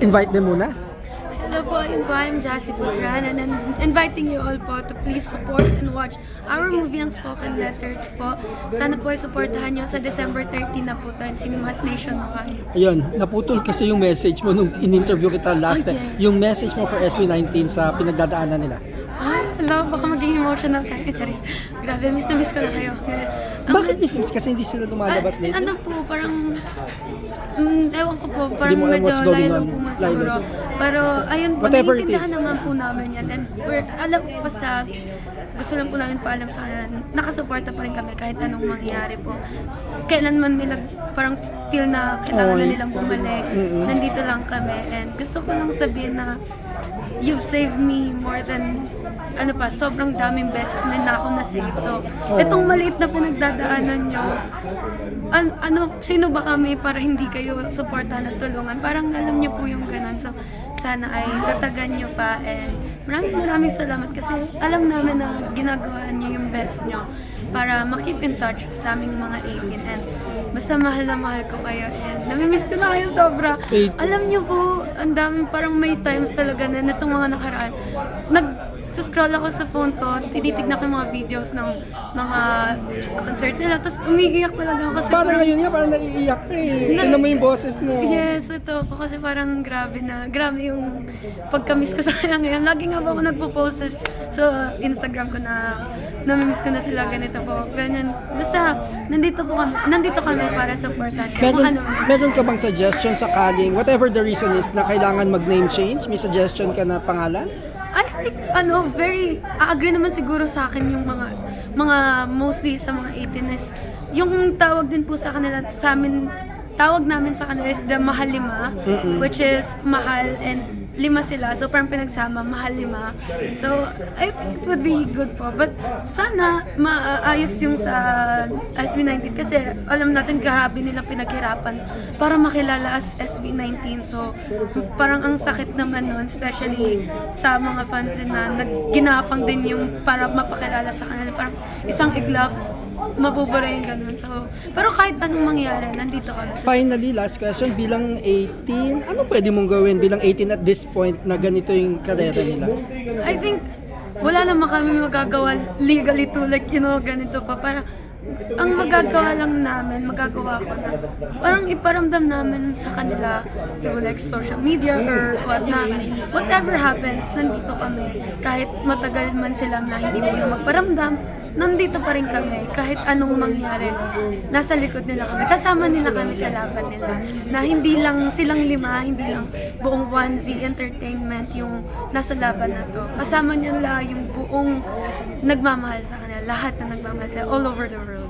invite them muna. Hello po, I'm Jassy Busran and I'm inviting you all po to please support and watch our movie Unspoken Letters po. Sana po ay supportahan nyo sa December 13 na po to in Cinemas Nationwide. Ayun, naputol kasi yung message mo nung in-interview kita last Oh, time. yes. Yung message mo for SB19 sa pinagdadaanan nila. Ay, hello, baka maging emotional kayo. Charis. Grabe, miss na miss ko na kayo. Ang- Bakit Miss Miss? Kasi hindi sila lumalabas Ah, lately? Ano po, parang... Mm, ewan ko po, parang mo alam medyo what's going on. po siguro. lang. Pero ayun po, Whatever it naiintindihan is. naman po namin yan. And we're, alam, basta gusto lang po namin paalam sa kanila, nakasuporta pa rin kami kahit anong mangyari po. Kailan man nila parang feel na kailangan na nilang bumalik, nandito lang kami. And gusto ko lang sabihin na you've saved me more than ano pa, sobrang daming beses na na ako na-save. So, itong maliit na pinagdadaanan nyo, an- ano, sino ba kami para hindi kayo supportahan at tulungan? Parang alam niyo po yung ganun. So, sana ay tatagan nyo pa and maraming maraming salamat kasi alam namin na ginagawa niyo yung best nyo para makip in touch sa aming mga 18 and basta mahal na mahal ko kayo and namimiss ko na kayo sobra. Alam niyo po, ang daming parang may times talaga na nitong mga nakaraan, nag scroll ako sa phone ko, tinitignan ko yung mga videos ng mga concert nila, tapos umiiyak talaga ako kasi Parang ngayon nga, parang naiiyak ka eh. Na- Tignan mo yung boses mo. Yes, ito po kasi parang grabe na, grabe yung pagkamiss ko sa kanila ngayon. Lagi nga ba ako nagpo-post sa, sa Instagram ko na namimiss ko na sila ganito po. Ganyan. Basta, nandito po kami, nandito kami para supportan. Kung Meron, ano man. meron ka bang suggestion sakaling, whatever the reason is, na kailangan mag-name change? May suggestion ka na pangalan? I think, ano, very, agree naman siguro sa akin yung mga, mga mostly sa mga 18 is, yung tawag din po sa kanila, sa amin, tawag namin sa kanila is the mahal lima, which is mahal and lima sila. So, parang pinagsama, mahal lima. So, I think it would be good po. But, sana, maayos yung sa SB19 kasi alam natin grabe nila pinaghirapan para makilala as SB19. So, parang ang sakit naman nun, especially sa mga fans din na nagginapang din yung para mapakilala sa kanila. Parang isang iglap, mabubura yung ganun. So, pero kahit anong mangyari, nandito kami. Finally, last question, bilang 18, ano pwede mong gawin bilang 18 at this point na ganito yung karera nila? I think wala naman kami magagawa legally to like, you know, ganito pa. Para ang magagawa lang namin, magagawa ko na parang iparamdam namin sa kanila through like social media or what na whatever happens, nandito kami. Kahit matagal man sila na hindi mo na magparamdam, nandito pa rin kami. Kahit anong mangyari, nasa likod nila kami. Kasama nila kami sa laban nila. Na hindi lang silang lima, hindi lang buong 1Z Entertainment yung nasa laban na to. Kasama nila yung buong nagmamahal sa kanila. Lahat na nagmamahal sa all over the world.